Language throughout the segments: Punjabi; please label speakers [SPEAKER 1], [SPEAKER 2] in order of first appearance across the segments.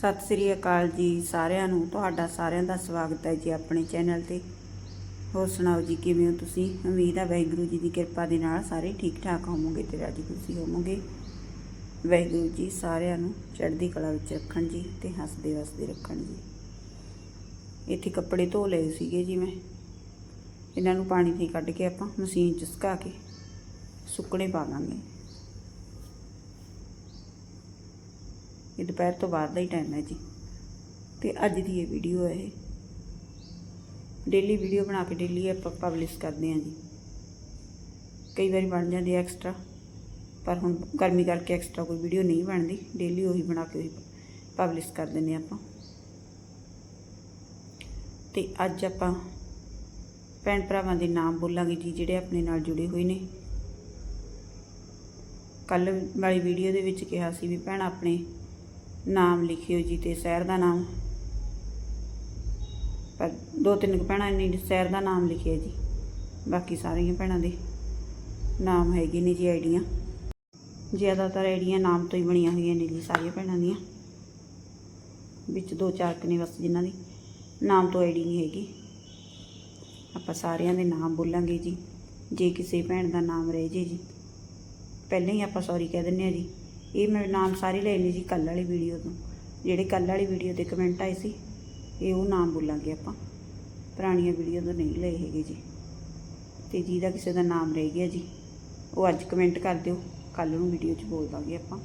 [SPEAKER 1] ਸਤਿ ਸ੍ਰੀ ਅਕਾਲ ਜੀ ਸਾਰਿਆਂ ਨੂੰ। ਤੁਹਾਡਾ ਸਾਰਿਆਂ ਦਾ ਸਵਾਗਤ ਹੈ ਜੀ ਆਪਣੇ ਚੈਨਲ ਤੇ। ਹੋਰ ਸੁਣਾਓ ਜੀ, ਕਿਵੇਂ ਹੋ ਤੁਸੀਂ? ਉਮੀਦ ਹੈ ਵਾਹਿਗੁਰੂ ਜੀ ਦੀ ਕਿਰਪਾ ਦੇ ਨਾਲ ਸਾਰੇ ਠੀਕ ਠਾਕ ਹੋਵੋਗੇ ਤੇ ਰਾਜੀ ਖੁਸ਼ੀ ਹੋਵੋਗੇ। ਵਾਹਿਗੁਰੂ ਜੀ ਸਾਰਿਆਂ ਨੂੰ ਚੜ੍ਹਦੀ ਕਲਾ ਵਿੱਚ ਰੱਖਣ ਜੀ ਤੇ ਹੱਸਦੇ ਵਸਦੇ ਰੱਖਣ ਜੀ। ਇੱਥੇ ਕੱਪੜੇ ਧੋ ਲਏ ਸੀਗੇ ਜੀ ਮੈਂ। ਇਹਨਾਂ ਨੂੰ ਪਾਣੀ ਤੇ ਕੱਢ ਕੇ ਆਪਾਂ ਮਸ਼ੀਨ 'ਚ ਸੁਕਾ ਕੇ ਸੁੱਕਣੇ ਪਾ ਦਾਂਗੇ। ਇਹ ਦੁਪਹਿਰ ਤੋਂ ਬਾਅਦ ਦਾ ਹੀ ਟਾਈਮ ਹੈ ਜੀ। ਤੇ ਅੱਜ ਦੀ ਇਹ ਵੀਡੀਓ ਹੈ ਇਹ। ਡੇਲੀ ਵੀਡੀਓ ਬਣਾ ਕੇ ਡੇਲੀ ਆਪਾਂ ਪਬਲਿਸ਼ ਕਰਦੇ ਹਾਂ ਜੀ। ਕਈ ਵਾਰੀ ਬਣ ਜਾਂਦੀ ਹੈ ਐਕਸਟਰਾ ਪਰ ਹੁਣ ਗਰਮੀ ਕਰਕੇ ਐਕਸਟਰਾ ਕੋਈ ਵੀਡੀਓ ਨਹੀਂ ਬਣਦੀ। ਡੇਲੀ ਉਹੀ ਬਣਾ ਕੇ ਉਹੀ ਪਬਲਿਸ਼ ਕਰ ਦਿੰਦੇ ਆਪਾਂ। ਤੇ ਅੱਜ ਆਪਾਂ ਭੈਣ ਭਰਾਵਾਂ ਦੇ ਨਾਮ ਬੋਲਾਂਗੇ ਜੀ, ਜਿਹੜੇ ਆਪਣੇ ਨਾਲ ਜੁੜੇ ਹੋਏ ਨੇ। ਕੱਲ ਵਾਲੀ ਵੀਡੀਓ ਦੇ ਵਿੱਚ ਕਿਹਾ ਸੀ ਵੀ ਭੈਣ ਆਪਣੇ ਨਾਮ ਲਿਖਿਓ ਜੀ ਤੇ ਸ਼ਹਿਰ ਦਾ ਨਾਮ। ਪਰ ਦੋ ਤਿੰਨ ਕੁ ਭੈਣਾਂ ਨੇ ਸ਼ਹਿਰ ਦਾ ਨਾਮ ਲਿਖਿਆ ਜੀ। ਬਾਕੀ ਸਾਰੀਆਂ ਭੈਣਾਂ ਦੇ ਨਾਮ ਹੈਗੇ ਨੇ ਜੀ ਆਈਡੀਆਂ। ਜ਼ਿਆਦਾਤਰ ਆਈਡੀਆਂ ਨਾਮ ਤੋਂ ਹੀ ਬਣੀਆਂ ਹੋਈਆਂ ਨੇ ਜੀ ਸਾਰੀਆਂ ਭੈਣਾਂ ਦੀਆਂ। ਵਿੱਚ ਦੋ ਚਾਰ ਕੁ ਨੇ ਬਸ ਜਿਨ੍ਹਾਂ ਦੀ ਨਾਮ ਤੋਂ ਆਈਡੀ ਨਹੀਂ ਹੈਗੀ। ਆਪਾਂ ਸਾਰਿਆਂ ਦੇ ਨਾਮ ਬੋਲਾਂਗੇ ਜੀ। ਜੇ ਕਿਸੇ ਭੈਣ ਦਾ ਨਾਮ ਰਹਿ ਜੇ ਜੀ। ਪਹਿਲਾਂ ਹੀ ਆਪਾਂ ਸੌਰੀ ਕਹਿ ਦਿੰਦੇ ਆ ਜੀ। ਇਹ ਮੈਂ ਨਾਮ ਸਾਰੇ ਲਏ ਨੇ ਜੀ ਕੱਲ੍ਹ ਵਾਲੀ ਵੀਡੀਓ ਤੋਂ। ਜਿਹੜੇ ਕੱਲ੍ਹ ਵਾਲੀ ਵੀਡੀਓ ਤੇ ਕਮੈਂਟ ਆਏ ਸੀ, ਇਹ ਉਹ ਨਾਮ ਬੋਲਾਂਗੇ ਆਪਾਂ। ਪੁਰਾਣੀਆਂ ਵੀਡੀਓ ਤੋਂ ਨਹੀਂ ਲਏ ਹੈਗੇ ਜੀ। ਤੇ ਜਿਹਦਾ ਕਿਸੇ ਦਾ ਨਾਮ ਰਹਿ ਗਿਆ ਜੀ, ਉਹ ਅੱਜ ਕਮੈਂਟ ਕਰ ਦਿਓ। ਕੱਲ੍ਹ ਨੂੰ ਵੀਡੀਓ 'ਚ ਬੋਲ ਦਾਂਗੇ ਆਪਾਂ।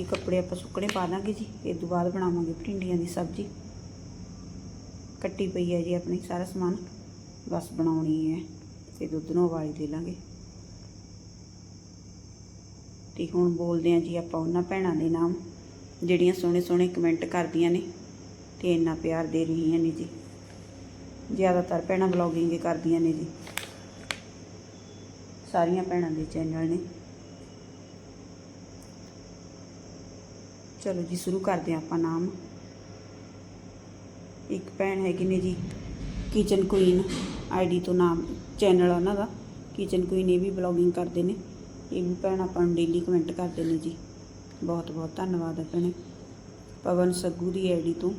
[SPEAKER 1] ਇਹ ਕੱਪੜੇ ਆਪਾਂ ਸੁੱਕਣੇ ਪਾ ਦਾਂਗੇ ਜੀ। ਇਹ ਤੋਂ ਬਾਅਦ ਬਣਾਵਾਂਗੇ ਭਿੰਡੀਆਂ ਦੀ ਸਬਜ਼ੀ। ਕੱਟੀ ਪਈ ਹੈ ਜੀ ਆਪਣੀ, ਸਾਰਾ ਸਮਾਨ। ਬਸ ਬਣਾਉਣੀ ਹੈ। ਤੇ ਦੁੱਧ ਨੂੰ ਉਬਾਲ ਦੇ ਲਾਂਗੇ। ਤੇ ਹੁਣ ਬੋਲਦੇ ਹਾਂ ਜੀ ਆਪਾਂ ਉਹਨਾਂ ਭੈਣਾਂ ਦੇ ਨਾਮ, ਜਿਹੜੀਆਂ ਸੋਹਣੇ ਸੋਹਣੇ ਕਮੈਂਟ ਕਰਦੀਆਂ ਨੇ, ਤੇ ਇੰਨਾ ਪਿਆਰ ਦੇ ਰਹੀਆਂ ਨੇ ਜੀ। ਜ਼ਿਆਦਾਤਰ ਭੈਣਾਂ ਬਲੌਗਿੰਗ ਹੀ ਕਰਦੀਆਂ ਨੇ ਜੀ। ਸਾਰੀਆਂ ਭੈਣਾਂ ਦੇ ਚੈਨਲ ਨੇ। ਚਲੋ ਜੀ, ਸ਼ੁਰੂ ਕਰਦੇ ਹਾਂ ਆਪਾਂ ਨਾਮ। ਇੱਕ ਭੈਣ ਹੈਗੀ ਨੇ ਜੀ ਕਿਚਨ ਕੁਈਨ ਆਈਡੀ ਤੋਂ ਨਾਮ ਚੈਨਲ ਉਹਨਾਂ ਦਾ। ਕਿਚਨ ਕੁਈਨ ਇਹ ਵੀ ਬਲੌਗਿੰਗ ਕਰਦੇ ਨੇ। ਇਹ ਵੀ ਭੈਣ ਆਪਾਂ ਨੂੰ ਡੇਲੀ ਕਮੈਂਟ ਕਰਦੇ ਨੇ ਜੀ। ਬਹੁਤ ਬਹੁਤ ਧੰਨਵਾਦ ਹੈ ਭੈਣੇ। ਪਵਨ ਸੱਗੂ ਦੀ ਆਈਡੀ ਤੋਂ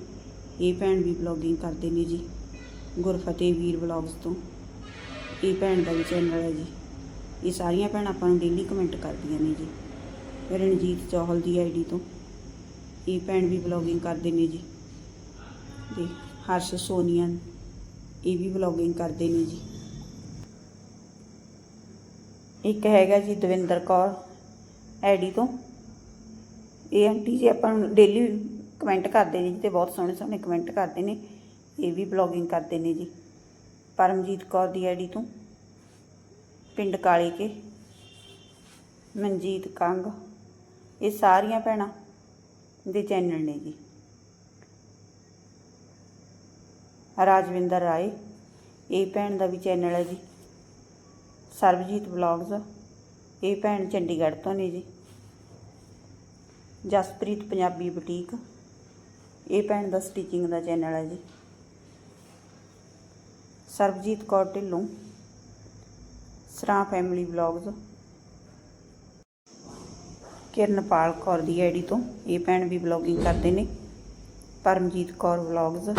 [SPEAKER 1] ਇਹ ਭੈਣ ਵੀ ਬਲੌਗਿੰਗ ਕਰਦੇ ਨੇ ਜੀ। ਗੁਰਫਤਿਹ ਵੀਰ ਬਲੌਗਸ ਤੋਂ ਇਹ ਭੈਣ ਦਾ ਵੀ ਚੈਨਲ ਹੈ ਜੀ। ਇਹ ਸਾਰੀਆਂ ਭੈਣਾਂ ਆਪਾਂ ਨੂੰ ਡੇਲੀ ਕਮੈਂਟ ਕਰਦੀਆਂ ਨੇ ਜੀ। ਰਣਜੀਤ ਚੌਹਲ ਦੀ ਆਈਡੀ ਤੋਂ ਇਹ ਭੈਣ ਵੀ ਬਲੌਗਿੰਗ ਕਰਦੇ ਨੇ ਜੀ। ਤੇ ਹਰਸ਼ ਸੋਨੀਆ, ਇਹ ਵੀ ਵਲੌਗਿੰਗ ਕਰਦੇ ਨੇ ਜੀ। ਇੱਕ ਹੈਗਾ ਜੀ ਦਵਿੰਦਰ ਕੌਰ, ਐਡੀ ਤੋਂ। ਇਹ ਆਂਟੀ ਜੀ ਆਪਾਂ ਨੂੰ ਡੇਲੀ ਕਮੈਂਟ ਕਰਦੇ ਨੇ ਜੀ ਤੇ ਬਹੁਤ ਸੋਹਣੇ ਸੋਹਣੇ ਕਮੈਂਟ ਕਰਦੇ ਨੇ। ਇਹ ਵੀ ਵਲੌਗਿੰਗ ਕਰਦੇ ਨੇ ਜੀ। ਪਰਮਜੀਤ ਕੌਰ ਦੀ ਆਈਡੀ ਤੋਂ। ਪਿੰਡ ਕਾਲੇ ਕੇ। ਮਨਜੀਤ ਕੰਗ। ਇਹ ਸਾਰੀਆਂ ਭੈਣਾਂ ਦੇ ਚੈਨਲ ਨੇ ਜੀ। ਰਾਜਵਿੰਦਰ ਰਾਏ। ਇਹ ਭੈਣ ਦਾ ਵੀ ਚੈਨਲ ਹੈ ਜੀ। ਸਰਬਜੀਤ ਵਲੌਗਸ ਇਹ ਭੈਣ ਚੰਡੀਗੜ੍ਹ ਤੋਂ ਨੇ ਜੀ। ਜਸਪ੍ਰੀਤ ਪੰਜਾਬੀ ਬੁਟੀਕ, ਇਹ ਭੈਣ ਦਾ ਸਟਿਚਿੰਗ ਦਾ ਚੈਨਲ ਹੈ ਜੀ। ਸਰਬਜੀਤ ਕੌਰ ਢਿੱਲੋਂ ਸਰਾ ਫੈਮਿਲੀ ਵਲੌਗਸ ਕਿਰਨਪਾਲ ਕੌਰ ਦੀ ਆਈਡੀ ਤੋਂ ਇਹ ਭੈਣ ਵੀ ਵਲੌਗਿੰਗ ਕਰਦੇ ਨੇ। ਪਰਮਜੀਤ ਕੌਰ ਵਲੌਗਸ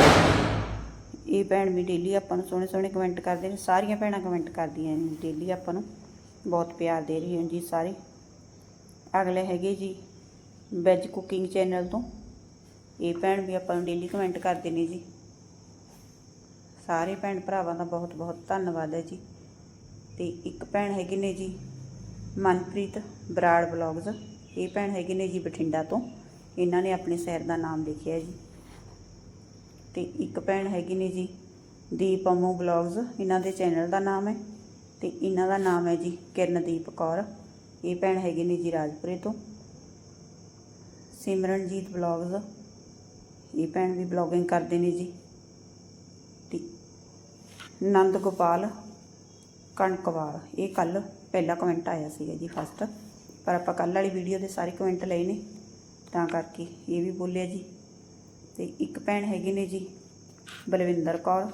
[SPEAKER 1] ਇਹ ਭੈਣ ਵੀ ਡੇਲੀ ਆਪਾਂ ਨੂੰ ਸੋਹਣੇ ਸੋਹਣੇ ਕਮੈਂਟ ਕਰਦੇ ਨੇ, ਸਾਰੀਆਂ ਭੈਣਾਂ ਕਮੈਂਟ ਕਰਦੀਆਂ ਨੇ ਡੇਲੀ ਆਪਾਂ ਨੂੰ, ਬਹੁਤ ਪਿਆਰ ਦੇ ਰਹੀ ਹਾਂ ਜੀ ਸਾਰੇ। ਅਗਲੇ ਹੈਗੇ ਜੀ ਵੈਜ ਕੁਕਿੰਗ ਚੈਨਲ ਤੋਂ, ਇਹ ਭੈਣ ਵੀ ਆਪਾਂ ਨੂੰ ਡੇਲੀ ਕਮੈਂਟ ਕਰਦੇ ਨੇ ਜੀ। ਸਾਰੇ ਭੈਣ ਭਰਾਵਾਂ ਦਾ ਬਹੁਤ ਬਹੁਤ ਧੰਨਵਾਦ ਹੈ ਜੀ। ਤੇ ਇੱਕ ਭੈਣ ਹੈਗੇ ਨੇ ਜੀ ਮਨਪ੍ਰੀਤ ਬਰਾੜ ਬਲੌਗਸ ਇਹ ਭੈਣ ਹੈਗੇ ਨੇ ਜੀ ਬਠਿੰਡਾ ਤੋਂ, ਇਹਨਾਂ ਨੇ ਆਪਣੇ ਸ਼ਹਿਰ ਦਾ ਨਾਮ ਲਿਖਿਆ ਜੀ। ਤੇ ਇੱਕ ਭੈਣ ਹੈਗੀ ਨੇ ਜੀ, ਦੀਪ ਅਮੂ ਬਲੌਗਸ ਇਹਨਾਂ ਦੇ ਚੈਨਲ ਦਾ ਨਾਮ ਹੈ ਤੇ ਇਹਨਾਂ ਦਾ ਨਾਮ ਹੈ ਜੀ ਕਿਰਨਦੀਪ ਕੌਰ, ਇਹ ਭੈਣ ਹੈਗੇ ਨੇ ਜੀ ਰਾਜਪੁਰੇ ਤੋਂ। ਸਿਮਰਨਜੀਤ ਬਲੌਗਸ ਇਹ ਭੈਣ ਵੀ ਬਲੌਗਿੰਗ ਕਰਦੇ ਨੇ ਜੀ। ਤੇ ਨੰਦ ਗੋਪਾਲ, ਕਣਕਵਾਲ, ਇਹ ਕੱਲ ਪਹਿਲਾ ਕਮੈਂਟ ਆਇਆ ਸੀਗਾ ਜੀ ਫਸਟ ਪਰ ਆਪਾਂ ਕੱਲ ਵਾਲੀ ਵੀਡੀਓ ਦੇ ਸਾਰੇ ਕਮੈਂਟ ਲਏ ਨੇ, ਤਾਂ ਕਰਕੇ ਇਹ ਵੀ ਬੋਲਿਆ ਜੀ। ਤੇ ਇੱਕ ਭੈਣ ਹੈਗੀ ਨੇ ਜੀ, ਬਲਵਿੰਦਰ ਕੌਰ।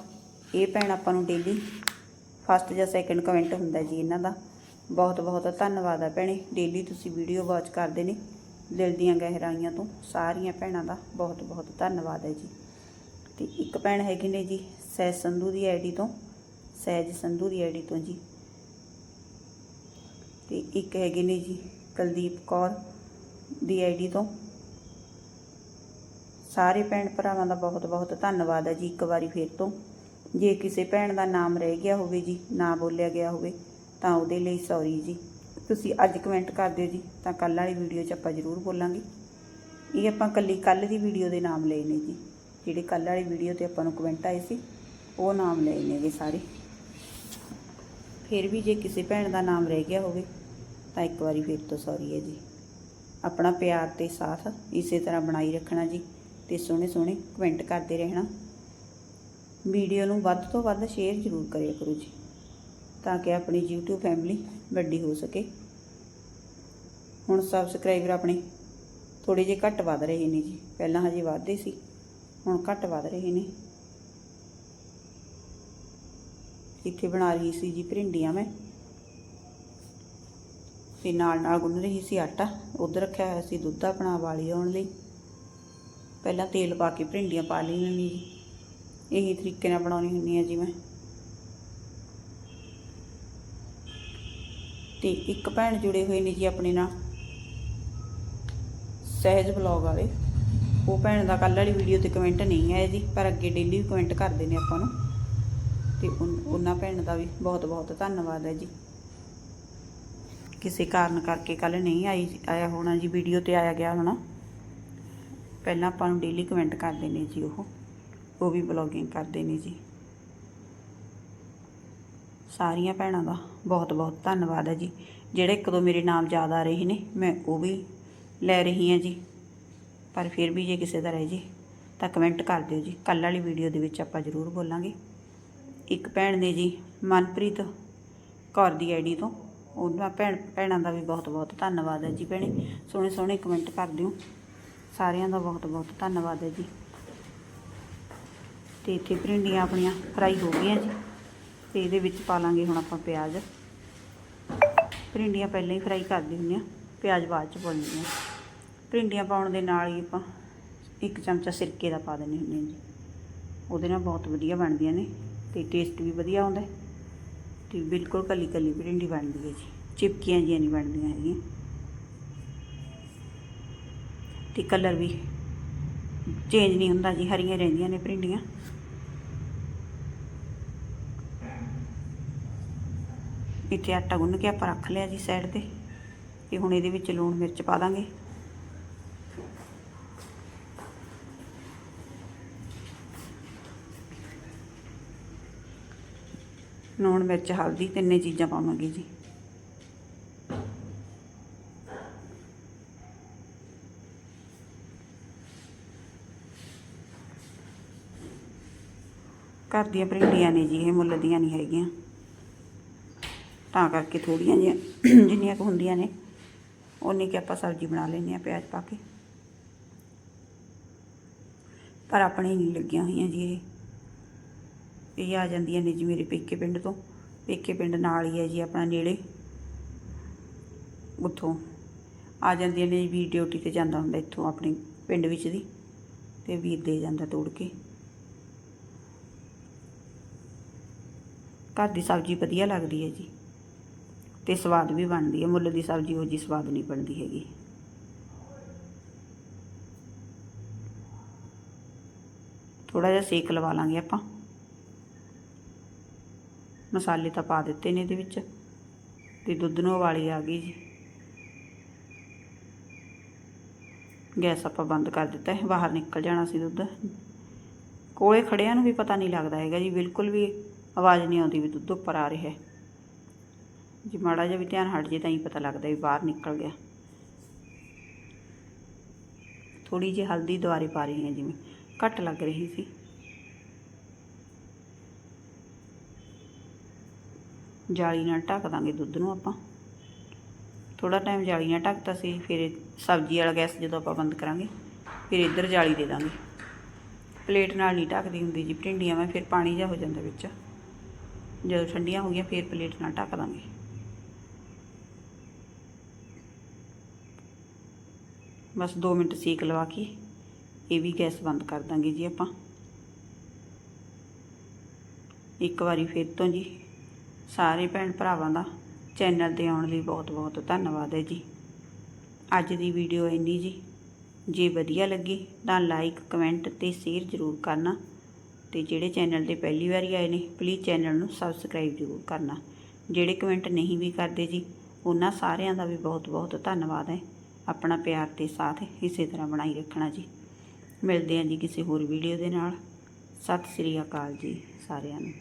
[SPEAKER 1] ਇਹ ਭੈਣ ਆਪਾਂ ਨੂੰ ਡੇਲੀ ਫਸਟ ਜਾਂ ਸੈਕੰਡ ਕਮੈਂਟ ਹੁੰਦਾ ਜੀ ਇਹਨਾਂ ਦਾ। ਬਹੁਤ ਬਹੁਤ ਧੰਨਵਾਦ ਹੈ ਭੈਣੇ। ਡੇਲੀ ਤੁਸੀਂ ਵੀਡੀਓ ਵਾਚ ਕਰਦੇ ਨੇ। ਦਿਲ ਦੀਆਂ ਗਹਿਰਾਈਆਂ ਤੋਂ ਸਾਰੀਆਂ ਭੈਣਾਂ ਦਾ ਬਹੁਤ ਬਹੁਤ ਧੰਨਵਾਦ ਹੈ ਜੀ। ਤੇ ਇੱਕ ਭੈਣ ਹੈਗੀ ਨੇ ਜੀ, ਸਹਿਜ ਸੰਧੂ ਦੀ ਆਈਡੀ ਤੋਂ। ਸਹਿਜ ਸੰਧੂ ਦੀ ਆਈਡੀ ਤੋਂ ਜੀ। ਤੇ ਇੱਕ ਹੈਗੇ ਨੇ ਜੀ, ਕੁਲਦੀਪ ਕੌਰ ਦੀ ਆਈਡੀ ਤੋਂ। ਸਾਰੇ ਭੈਣ ਭਰਾਵਾਂ ਦਾ ਬਹੁਤ ਬਹੁਤ ਧੰਨਵਾਦ ਹੈ ਜੀ, ਇੱਕ ਵਾਰੀ ਫੇਰ ਤੋਂ। ਜੇ ਕਿਸੇ ਭੈਣ ਦਾ ਨਾਮ ਰਹਿ ਗਿਆ ਹੋਵੇ ਜੀ, ਨਾ ਬੋਲਿਆ ਗਿਆ ਹੋਵੇ, ਤਾਂ ਉਹਦੇ ਲਈ ਸੌਰੀ ਜੀ। ਤੁਸੀਂ ਅੱਜ ਕਮੈਂਟ ਕਰ ਦਿਓ ਜੀ, ਤਾਂ ਕੱਲ ਵਾਲੀ ਵੀਡੀਓ 'ਚ ਆਪਾਂ ਜ਼ਰੂਰ ਬੋਲਾਂਗੇ। ਇਹ ਆਪਾਂ ਕੱਲੀ ਕੱਲ ਦੀ ਵੀਡੀਓ ਦੇ ਨਾਮ ਲਏ ਨੇ ਜੀ। ਜਿਹੜੇ ਕੱਲ ਵਾਲੀ ਵੀਡੀਓ ਤੇ ਆਪਾਂ ਨੂੰ ਕਮੈਂਟ ਆਏ ਸੀ, ਉਹ ਨਾਮ ਲਏ ਨੇਗੇ ਸਾਰੇ। ਫਿਰ ਵੀ ਜੇ ਕਿਸੇ ਭੈਣ ਦਾ ਨਾਮ ਰਹਿ ਗਿਆ ਹੋਵੇ, ਤਾਂ ਇੱਕ ਵਾਰੀ ਫਿਰ ਤੋਂ ਸੌਰੀ ਹੈ ਜੀ। ਆਪਣਾ ਪਿਆਰ ਤੇ ਸਾਥ ਇਸੇ ਤਰ੍ਹਾਂ ਬਣਾਈ ਰੱਖਣਾ ਜੀ। ਤੇ ਸੋਹਣੇ ਸੋਹਣੇ ਕਮੈਂਟ ਕਰਦੇ ਰਹਿਣਾ। ਵੀਡੀਓ ਨੂੰ ਵੱਧ ਤੋਂ ਵੱਧ ਸ਼ੇਅਰ ਜ਼ਰੂਰ ਕਰਿਆ ਕਰੋ ਜੀ, ਤਾਂ ਕਿ ਆਪਣੀ YouTube ਫੈਮਿਲੀ ਵੱਡੀ ਹੋ ਸਕੇ। ਹੁਣ ਸਬਸਕ੍ਰਾਈਬਰ ਆਪਣੇ ਥੋੜੇ ਜਿਹੇ ਘੱਟ ਵੱਧ ਰਹੇ ਨੇ ਜੀ, ਪਹਿਲਾਂ ਹਜੇ ਵੱਧਦੇ ਸੀ, ਹੁਣ ਘੱਟ ਵੱਧ ਰਹੇ ਨੇ। ਇੱਥੇ ਬਣਾ ਰਹੀ ਸੀ ਜੀ ਭਿੰਡੀਆਂ ਮੈਂ, ਤੇ ਨਾਲ ਨਾਲ ਗੁੰਨ ਰਹੀ ਸੀ ਆਟਾ, ਉਧਰ ਰੱਖਿਆ ਹੋਇਆ ਸੀ ਦੁੱਧ ਆਪਣਾ ਵਾਲੀ ਆਉਣ ਲਈ। ਪਹਿਲਾਂ ਤੇਲ ਪਾ ਕੇ ਭਿੰਡੀਆਂ ਪਾ ਲਈਆਂ ਨੇ ਜੀ। ਇਹੀ ਤਰੀਕੇ ਨਾਲ ਬਣਾਉਣੀ ਹੁੰਦੀ ਹੈ ਜੀ ਮੈਂ। ਤੇ ਇੱਕ ਭੈਣ ਜੁੜੇ ਹੋਏ ਨੇ ਜੀ ਆਪਣੇ ਨਾਲ। ਸਹਿਜ ਬਲੌਗ ਵਾਲੇ। ਉਹ ਭੈਣ ਦਾ ਕੱਲ੍ਹ ਵਾਲੀ ਵੀਡੀਓ ਤੇ ਕਮੈਂਟ ਨਹੀਂ ਆਇਆ ਜੀ, ਪਰ ਅੱਗੇ ਡੇਲੀ ਵੀ ਕਮੈਂਟ ਕਰਦੇ ਨੇ ਆਪਾਂ ਨੂੰ। ਤੇ ਉਹਨਾਂ ਭੈਣ ਦਾ ਵੀ ਬਹੁਤ ਬਹੁਤ ਧੰਨਵਾਦ ਹੈ ਜੀ। ਕਿਸੇ ਕਾਰਨ ਕਰਕੇ ਕੱਲ ਨਹੀਂ ਆਈ, ਆਇਆ ਹੋਣਾ ਜੀ ਵੀਡੀਓ ਤੇ ਆਇਆ ਗਿਆ ਹੋਣਾ। ਪਹਿਲਾਂ ਆਪਾਂ ਨੂੰ ਡੇਲੀ ਕਮੈਂਟ ਕਰਦੇ ਨੇ ਜੀ ਉਹ। ਉਹ ਵੀ ਬਲੌਗਿੰਗ ਕਰਦੇ ਨੇ ਜੀ। ਸਾਰੀਆਂ ਭੈਣਾਂ ਦਾ ਬਹੁਤ ਬਹੁਤ ਧੰਨਵਾਦ ਹੈ ਜੀ। ਜਿਹੜੇ ਇੱਕ ਦੋ ਮੇਰੇ ਨਾਮ ਯਾਦ ਆ ਰਹੇ ਨੇ, ਮੈਂ ਉਹ ਵੀ ਲੈ ਰਹੀ ਹਾਂ ਜੀ। ਪਰ ਫਿਰ ਵੀ ਜੇ ਕਿਸੇ ਦਾ ਰਹਿ ਜੇ, ਤਾਂ ਕਮੈਂਟ ਕਰ ਦਿਓ ਜੀ। ਕੱਲ੍ਹ ਵਾਲੀ ਵੀਡੀਓ ਦੇ ਵਿੱਚ ਆਪਾਂ ਜ਼ਰੂਰ ਬੋਲਾਂਗੇ। ਇੱਕ ਭੈਣ ਨੇ ਜੀ ਮਨਪ੍ਰੀਤ ਕੌਰ ਦੀ ਆਈਡੀ ਤੋਂ, ਉਹਨਾਂ ਭੈਣ, ਭੈਣਾਂ ਦਾ ਵੀ ਬਹੁਤ ਬਹੁਤ ਧੰਨਵਾਦ ਹੈ ਜੀ ਭੈਣੇ। ਸੋਹਣੇ ਸੋਹਣੇ ਕਮੈਂਟ ਕਰ ਦਿਓ। ਸਾਰਿਆਂ ਦਾ ਬਹੁਤ ਬਹੁਤ ਧੰਨਵਾਦ ਹੈ ਜੀ। ਤੇ ਇੱਥੇ ਭਿੰਡੀਆਂ ਆਪਣੀਆਂ ਫਰਾਈ ਹੋ ਗਈਆਂ ਜੀ। ਤੇ ਇਹਦੇ ਵਿੱਚ ਪਾ ਲਾਂਗੇ ਹੁਣ ਆਪਾਂ ਪਿਆਜ਼। ਭਿੰਡੀਆਂ ਪਹਿਲਾਂ ਹੀ ਫਰਾਈ ਕਰਦੀ ਹੁੰਦੀ ਆ ਪਿਆਜ਼ ਬਾਅਦ ਚ ਪਾਉਂਦੇ ਆ। ਭਿੰਡੀਆਂ ਪਾਉਣ ਦੇ ਨਾਲ ਹੀ ਆਪਾਂ ਇੱਕ ਚਮਚਾ ਸਿਰਕੇ ਦਾ ਪਾ ਦਿੰਦੇ ਹੁੰਦੇ ਹਾਂ ਜੀ। ਉਹਦੇ ਨਾਲ ਬਹੁਤ ਵਧੀਆ ਬਣਦੀਆਂ ਨੇ ਤੇ ਟੇਸਟ ਵੀ ਵਧੀਆ ਆਉਂਦਾ ਹੈ। ਤੇ ਬਿਲਕੁਲ ਕੱਲੀ ਕੱਲੀ ਭਿੰਡੀ ਬਣਦੀ ਹੈ ਜੀ। ਚਿਪਕੀਆਂ ਜਿਹੀਆਂ ਨਹੀਂ ਬਣਦੀਆਂ ਹੈਗੀਆਂ। ਤੇ ਕਲਰ ਵੀ ਚੇਂਜ ਨਹੀਂ ਹੁੰਦਾ ਜੀ, ਹਰੀਆਂ ਰਹਿੰਦੀਆਂ ਨੇ ਭਿੰਡੀਆਂ ਇੱਥੇ ਆਟਾ ਗੁੰਨ ਕੇ ਆਪਾਂ ਰੱਖ ਲਿਆ ਜੀ ਸਾਈਡ ਤੇ ਤੇ ਹੁਣ ਇਹਦੇ ਵਿੱਚ ਲੂਣ ਮਿਰਚ ਪਾ ਦਾਂਗੇ। ਲੂਣ ਮਿਰਚ, ਹਲਦੀ ਤਿੰਨੇ ਚੀਜ਼ਾਂ ਪਾਵਾਂਗੇ ਜੀ। ਘਰ ਦੀਆਂ ਭਰਿੰਡੀਆਂ ਨੇ ਜੀ, ਇਹ ਮੁੱਲ ਦੀਆਂ ਨਹੀਂ ਹੈਗੀਆਂ। ਤਾਂ ਕਰਕੇ ਥੋੜੀਆਂ ਜਿਹੀਆਂ, ਜਿੰਨੀਆਂ ਕੁ ਹੁੰਦੀਆਂ ਨੇ ਉਨੀ ਕਿ ਆਪਾਂ ਸਬਜ਼ੀ ਬਣਾ ਲੈਂਦੇ ਆ ਪਿਆਜ਼ ਪਾ ਕੇ। ਪਰ ਆਪਣੇ ਨਹੀਂ ਲੱਗੀਆਂ ਹੋਈਆਂ ਜੀ ਇਹ। ਇਹ ਆ ਜਾਂਦੀਆਂ ਨੇ ਜੀ ਮੇਰੇ ਪੇਕੇ ਪਿੰਡ ਤੋਂ। ਪੇਕੇ ਪਿੰਡ ਨਾਲ ਹੀ ਹੈ ਜੀ ਆਪਣਾ ਨੇੜੇ। ਉੱਥੋਂ ਆ ਜਾਂਦੀਆਂ ਨੇ ਵੀ ਡਿਊਟੀ ਤੇ ਜਾਂਦਾ ਹੁੰਦਾ ਇੱਥੋਂ ਆਪਣੇ ਪਿੰਡ ਵਿੱਚ ਦੀ। ਤੇ ਵੀਰ ਦੇ ਜਾਂਦਾ ਤੋੜ ਕੇ। ਘਰ ਦੀ ਸਬਜ਼ੀ ਵਧੀਆ ਲੱਗਦੀ ਹੈ ਜੀ ਤੇ ਸਵਾਦ ਵੀ ਬਣਦੀ ਹੈ, ਮੁੱਲ ਦੀ ਸਬਜ਼ੀ ਉਹ ਜੀ ਸਵਾਦ ਨਹੀਂ ਬਣਦੀ ਹੈਗੀ। ਥੋੜਾ ਜਿਹਾ ਸੇਕ ਲਵਾ ਲਾਂਗੇ ਆਪਾਂ। ਮਸਾਲੇ ਤਾਂ ਪਾ ਦਿੱਤੇ ਨੇ ਇਹਦੇ ਵਿੱਚ ਤੇ ਦੁੱਧ ਨੂੰ ਉਬਾਲੀ ਆ ਗਈ ਜੀ। ਗੈਸ ਆਪਾਂ ਬੰਦ ਕਰ ਦਿੱਤਾ ਹੈ, ਬਾਹਰ ਨਿਕਲ ਜਾਣਾ ਸੀ ਦੁੱਧ। ਕੋਲੇ ਖੜਿਆਂ ਨੂੰ ਵੀ ਪਤਾ ਨਹੀਂ ਲੱਗਦਾ ਹੈਗਾ ਜੀ, ਬਿਲਕੁਲ ਵੀ ਆਵਾਜ਼ ਨਹੀਂ ਆਉਂਦੀ ਵੀ ਦੁੱਧ ਉੱਪਰ ਆ ਰਿਹਾ ਜੇ ਮਾੜਾ ਜਿਹਾ ਵੀ ਧਿਆਨ ਹਟ ਜੇ ਤਾਂ ਹੀ ਪਤਾ ਲੱਗਦਾ ਵੀ ਬਾਹਰ ਨਿਕਲ ਗਿਆ। ਥੋੜੀ ਜਿਹੀ ਹਲਦੀ ਦੁਆਰੇ ਪਾ ਰਹੀ ਹਾਂ ਜਿਵੇਂ ਘੱਟ ਲੱਗ ਰਹੀ ਸੀ। ਜਾਲੀ ਨਾਲ ਢੱਕ ਦਾਂਗੇ ਦੁੱਧ ਨੂੰ ਆਪਾਂ। ਥੋੜਾ ਟਾਈਮ ਜਾਲੀ ਨਾਲ ਢੱਕਤਾ ਸੀ, ਫਿਰ ਸਬਜ਼ੀ ਵਾਲਾ ਗੈਸ ਜਦੋਂ ਆਪਾਂ ਬੰਦ ਕਰਾਂਗੇ, ਫਿਰ ਇੱਧਰ ਜਾਲੀ ਦੇ ਦਾਂਗੇ। ਪਲੇਟ ਨਾਲ ਨਹੀਂ ਢੱਕਦੀ ਹੁੰਦੀ ਜੀ, ਭਿੰਡੀਆਂ ਮੈਂ ਫਿਰ ਪਾਣੀ ਜਿਹਾ ਹੋ ਜਾਂਦਾ ਵਿੱਚ। ਜਦੋਂ ਠੰਡੀਆਂ ਹੋ ਗਈਆਂ, ਫਿਰ ਪਲੇਟ ਨਾਲ ਢੱਕ ਦਾਂਗੇ। ਬਸ 2 ਮਿੰਟ ਸੇਕ ਲਵਾ ਕੇ ਇਹ ਵੀ ਗੈਸ ਬੰਦ ਕਰ ਦਾਂਗੇ ਜੀ ਆਪਾਂ। ਇੱਕ ਵਾਰੀ ਫਿਰ ਤੋਂ ਜੀ, ਸਾਰੇ ਭੈਣ ਭਰਾਵਾਂ ਦਾ ਚੈਨਲ ਤੇ ਆਉਣ ਲਈ ਬਹੁਤ ਬਹੁਤ ਧੰਨਵਾਦ ਹੈ ਜੀ। ਅੱਜ ਦੀ ਵੀਡੀਓ ਇੰਨੀ ਜੀ। ਜੇ ਵਧੀਆ ਲੱਗੀ ਤਾਂ ਲਾਈਕ, ਕਮੈਂਟ ਤੇ ਸ਼ੇਅਰ ਜ਼ਰੂਰ ਕਰਨਾ। ਤੇ ਜਿਹੜੇ ਚੈਨਲ ਤੇ ਪਹਿਲੀ ਵਾਰੀ ਆਏ ਨੇ ਪਲੀਜ਼ ਚੈਨਲ ਨੂੰ ਸਬਸਕ੍ਰਾਈਬ ਜ਼ਰੂਰ ਕਰਨਾ। ਜਿਹੜੇ ਕਮੈਂਟ ਨਹੀਂ ਵੀ ਕਰਦੇ ਜੀ, ਉਹਨਾਂ ਸਾਰਿਆਂ ਦਾ ਵੀ ਬਹੁਤ ਬਹੁਤ ਧੰਨਵਾਦ ਹੈ। ਆਪਣਾ ਪਿਆਰ ਤੇ ਸਾਥ ਇਸੇ ਤਰ੍ਹਾਂ ਬਣਾਈ ਰੱਖਣਾ ਜੀ। ਮਿਲਦੇ ਹਾਂ ਜੀ ਕਿਸੇ ਹੋਰ ਵੀਡੀਓ ਦੇ ਨਾਲ। ਸਤਿ ਸ੍ਰੀ ਅਕਾਲ ਜੀ ਸਾਰਿਆਂ ਨੂੰ।